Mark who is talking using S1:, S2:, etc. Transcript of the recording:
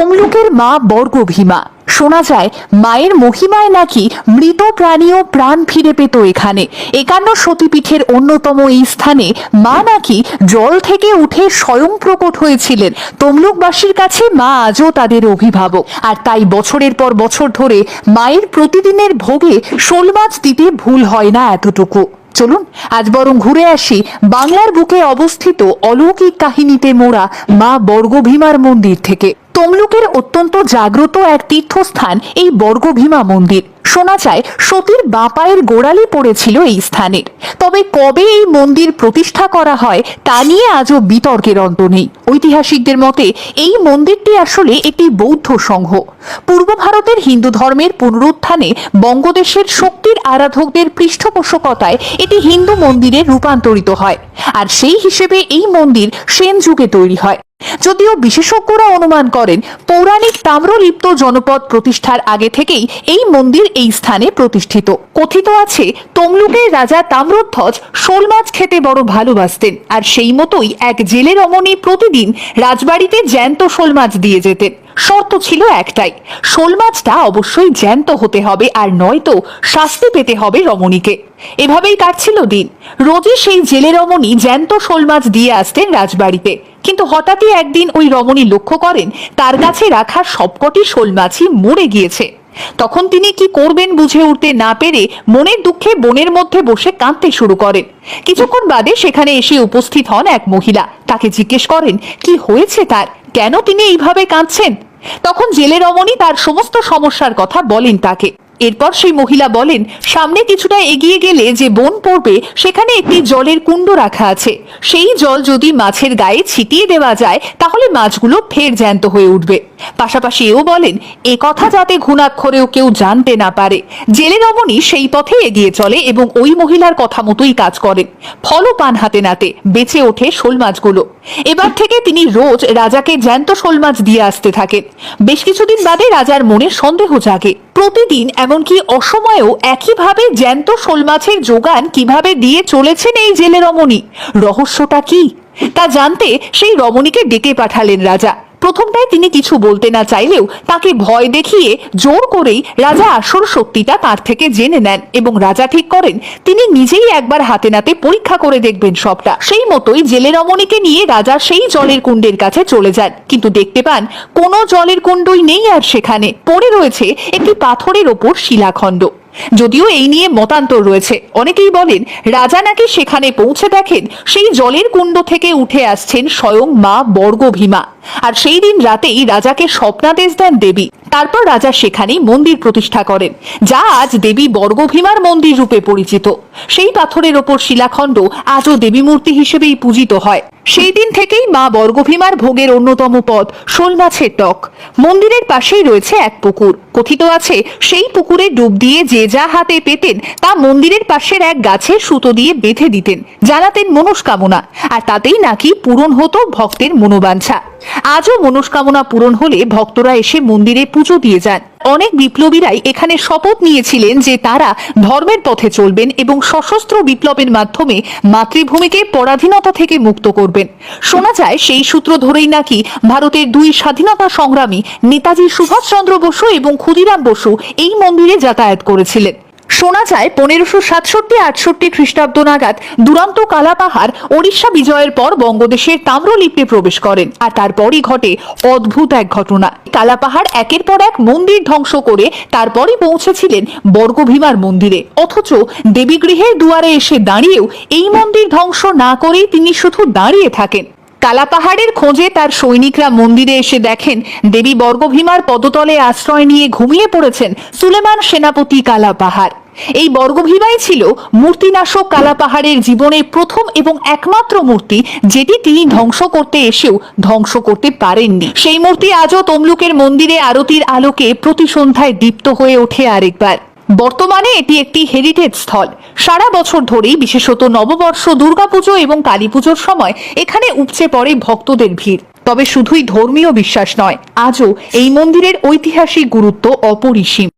S1: তমলুকের মা বর্গভীমা। শোনা যায়, মায়ের মহিমায় নাকি মৃত প্রাণীও প্রাণ ফিরে পেত এখানে। একান্ন সতীপীঠের অন্যতম এই স্থানে মা নাকি জল থেকে উঠে স্বয়ং প্রকট হয়েছিলেন। তমলুকবাসীর কাছে মা আজও তাদের অভিভাবক। আর তাই বছরের পর বছর ধরে মায়ের প্রতিদিনের ভোগে শোল মাছ দিতে ভুল হয় না এতটুকু। চলুন, আজ বরং ঘুরে আসি বাংলার বুকে অবস্থিত অলৌকিক কাহিনীতে মোড়া মা বর্গভীমার মন্দির থেকে। তমলুকের অত্যন্ত জাগ্রত এক তীর্থস্থান এই বর্গভীমা মন্দির। শোনা যায়, সতীর বাপায়ের গোড়ালি পড়েছিল এই স্থানের। তবে কবে এই মন্দির প্রতিষ্ঠা করা হয়, তা নিয়ে আজও বিতর্কের অন্ত নেই। ঐতিহাসিকদের মতে, এই মন্দিরটি আসলে একটি বৌদ্ধ সংঘ। পূর্ব ভারতের হিন্দু ধর্মের পুনরুত্থানে বঙ্গদেশের শক্তির আরাধকদের পৃষ্ঠপোষকতায় এটি হিন্দু মন্দিরে রূপান্তরিত হয়। আর সেই হিসেবে এই মন্দির সেন যুগে তৈরি হয়। যদিও বিশেষজ্ঞরা অনুমান করেন, পৌরাণিক তাম্রলিপ্ত জনপদ প্রতিষ্ঠার আগে থেকেই এই মন্দির এই স্থানে প্রতিষ্ঠিত। কথিত আছে, তমলুকের রাজা তাম্রধ্বজ শোল মাছ খেতে বড় ভালোবাসতেন আর সেই মতোই এক জেলে রমণী প্রতিদিন রাজবাড়িতে জ্যান্ত শোল মাছ দিয়ে যেতেন। শর্ত ছিল একটাই, শোল মাছটা অবশ্যই জ্যান্ত হতে হবে আর নয়তো শাস্তি পেতে হবে রমণীকে। এভাবেই কাটছিল দিন। রোজই সেই জেলে রমণী জ্যান্ত শোল মাছ দিয়ে আসতেন রাজবাড়িতে। কিন্তু হঠাৎই একদিন ওই রমণী লক্ষ্য করেন, তার কাছে রাখা সবকটি শোল মাছই মরে গিয়েছে। তখন তিনি কি করবেন বুঝে উঠতে না পেরে মনের দুঃখে বনের মধ্যে বসে কাঁদতে শুরু করেন। কিছুক্ষণ বাদে সেখানে এসে উপস্থিত হন এক মহিলা। তাকে জিজ্ঞেস করেন, কি হয়েছে তার? কেন তিনি এইভাবে কাঁদছেন? তখন জেলে রমণী তার সমস্ত সমস্যার কথা বলেন তাকে। এরপর সেই মহিলা বলেন, সামনে কিছুটা এগিয়ে গেলে যে বন পড়বে, সেখানে একটি জলের কুণ্ড রাখা আছে। সেই জল যদি মাছের গায়ে ছিটিয়ে দেওয়া যায়, তাহলে মাছগুলো ফের জ্যান্ত হয়ে উঠবে। পাশাপাশি এও বলেন, এ কথা যাতে ঘুণাক্ষরেও কেউ জানতে না পারে। জেলে রমণী সেই পথে এগিয়ে চলে এবং ওই মহিলার কথা মতোই কাজ করেন। ফলও পান হাতে নাতে, বেঁচে ওঠে শোল মাছগুলো এবার থেকে তিনি রোজ রাজাকে জ্যান্ত শোল মাছ দিয়ে আসতে থাকেন। বেশ কিছুদিন বাদে রাজার মনে সন্দেহ জাগে। প্রতিদিন এমনকি অসময়েও একইভাবে জ্যান্ত শোল মাছের যোগান কীভাবে দিয়ে চলেছেন এই জেলে রমণী? রহস্যটা কি? তা জানতে সেই রমণীকে ডেকে পাঠালেন রাজা। প্রথমটায় তিনি কিছু বলতে না চাইলেও তাকে ভয় দেখিয়ে জোর করেই রাজা আসল সত্যিটা তার থেকে জেনে নেন এবং রাজা ঠিক করেন, তিনি নিজেই একবার হাতে নাতে পরীক্ষা করে দেখবেন সবটা। সেই মতোই জেলে রমণীকে নিয়ে রাজা সেই জলের কুণ্ডের কাছে চলে যান। কিন্তু দেখতে পান, কোনো জলের কুণ্ডই নেই আর সেখানে। পড়ে রয়েছে একটি পাথরের ওপর শিলাখণ্ড। যদিও এই নিয়ে মতান্তর রয়েছে। অনেকেই বলেন, রাজা নাকি সেখানে পৌঁছে দেখেন, সেই জলের কুণ্ড থেকে উঠে আসছেন স্বয়ং মা বর্গভীমা। আর সেই দিন রাতেই রাজাকে স্বপ্নাদেশ দেন দেবী। তারপর রাজা সেখানেই মন্দির প্রতিষ্ঠা করেন, যা আজ দেবী বর্গভীমার মন্দির রূপে পরিচিত। সেই পাথরের ওপর শিলাখণ্ড আজও দেবী মূর্তি হিসেবেই পূজিত হয়। সেই দিন থেকেই মা বর্গভীমার ভোগের অন্যতম পদ শোল মাছের টক। মন্দিরের পাশেই রয়েছে এক পুকুর। কথিত আছে, সেই পুকুরে ডুব দিয়ে যে যা হাতে পেতেন, তা মন্দিরের পাশের এক গাছে সুতো দিয়ে বেঁধে দিতেন জানাতেন মনস্কামনা। আর তাতেই নাকি পূরণ হতো ভক্তের মনোবাঞ্ছা। আজও মনস্কামনা পূরণ হলে ভক্তরা এসে মন্দিরে পুজো দিয়ে যান। অনেক বিপ্লবীরাই এখানে শপথ নিয়েছিলেন যে তারা ধর্মের পথে চলবেন এবং সশস্ত্র বিপ্লবের মাধ্যমে মাতৃভূমিকে পরাধীনতা থেকে মুক্ত করবেন। শোনা যায় সেই সূত্র ধরেই নাকি ভারতের দুই স্বাধীনতা সংগ্রামী নেতাজি সুভাষচন্দ্র বসু এবং ক্ষুদিরাম বসু এই মন্দিরে যাতায়াত করেছিলেন। শোনা যায় পনেরোশো সাতষট্টি, আটষট্টি খ্রিস্টাব্দ নাগাদ দুরন্ত কালাপাহাড় ওড়িশা বিজয়ের পর বঙ্গদেশের তাম্রলিপ্তে প্রবেশ করেন। আর তারপরই ঘটে অদ্ভুত এক ঘটনা। কালাপাহাড় একের পর এক মন্দির ধ্বংস করে তারপরই পৌঁছেছিলেন বর্গভীমার মন্দিরে। অথচ দেবীগৃহের দুয়ারে এসে দাঁড়িয়েও এই মন্দির ধ্বংস না করেই তিনি শুধু দাঁড়িয়ে থাকেন। কালাপাহাড়ের খোঁজে তার সৈনিকরা মন্দিরে এসে দেখেন দেবী বর্গভীমার পদতলে আশ্রয় নিয়ে ঘুমিয়ে পড়েছেন সুলেমান সেনাপতি কালাপাহাড়। এই বর্গভীমাই ছিল মূর্তিনাশক কালাপাহাড়ের জীবনের প্রথম এবং একমাত্র মূর্তি যেটি তিনি ধ্বংস করতে এসেও ধ্বংস করতে পারেননি। সেই মূর্তি আজও তমলুকের মন্দিরে আরতির আলোকে প্রতি সন্ধ্যায় দীপ্ত হয়ে ওঠে আরেকবার। বর্তমানে এটি একটি হেরিটেজ স্থল। সারা বছর ধরেই, বিশেষত নববর্ষ, দুর্গাপুজো এবং কালী পুজোর সময় এখানে উপচে পড়ে ভক্তদের ভিড়। তবে শুধুই ধর্মীয় বিশ্বাস নয়, আজও এই মন্দিরের ঐতিহাসিক গুরুত্ব অপরিসীম।